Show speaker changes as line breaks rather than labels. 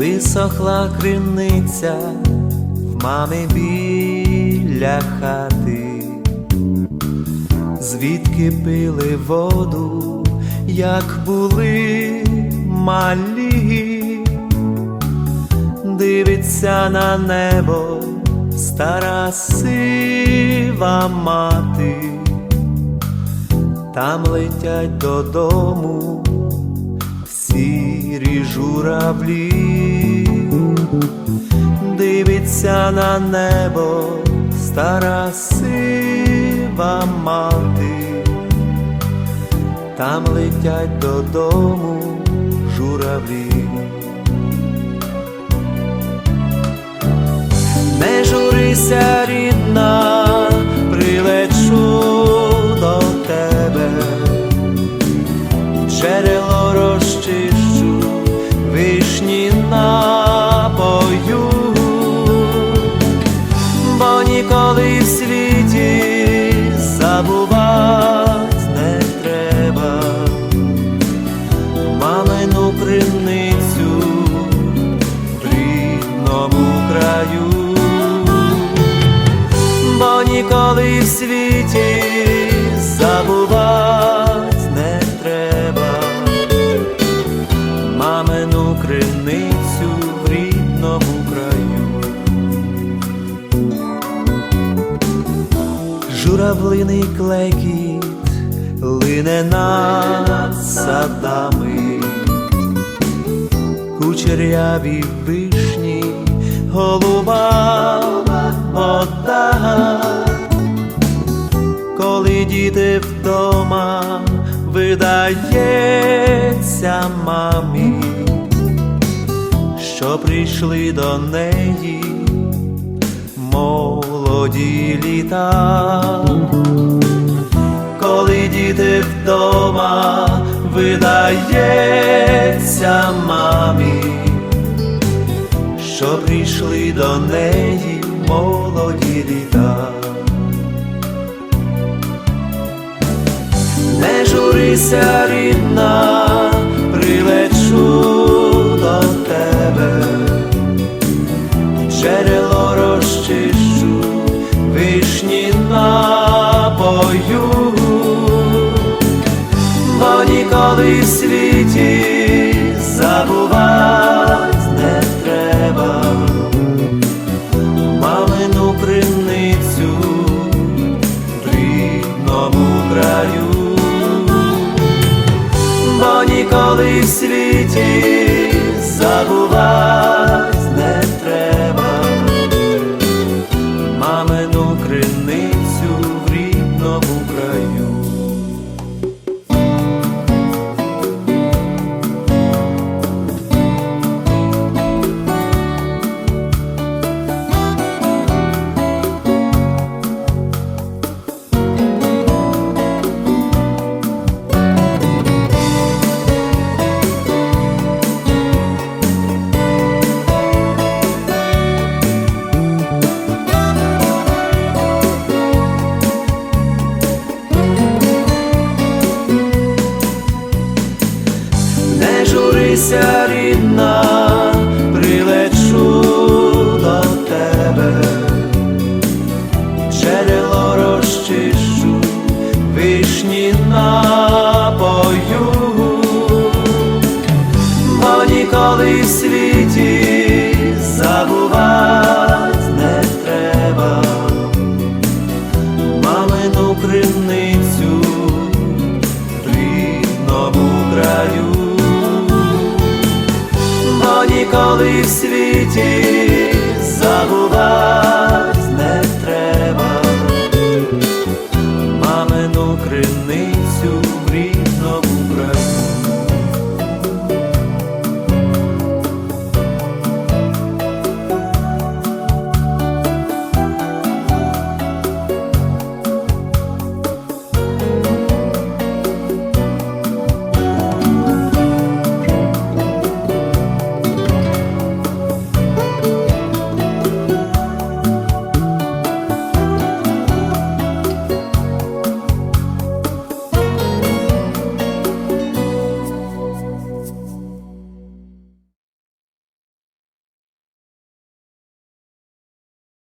висохла криниця в мами біля хати, звідки пили воду, як були малі, дивиться на небо стара сива мати, там летять додому сірі журавлі, дивиться на небо стара сива мати, там летять додому журавлі. Не журися, рідна, криницю в рідному краю, бо ніколи в світі забувать не треба. Мамину криницю в рідному краю. Журавлиний клекіт лине над садами, кучеряві вишні, голуба вода, коли діти вдома видається мамі, що прийшли до неї молоді літа, коли діти вдома видається мамі, що прийшли до неї молоді літа. Не журися, рідна, прилечу до тебе, джерело розчищу, вишні напою, в світі забувать не треба. Мамину криницю в рідному краю, бо ніколи в світі забувать журися, рідна, коли в світі забувать не треба, мамину криницю в рідному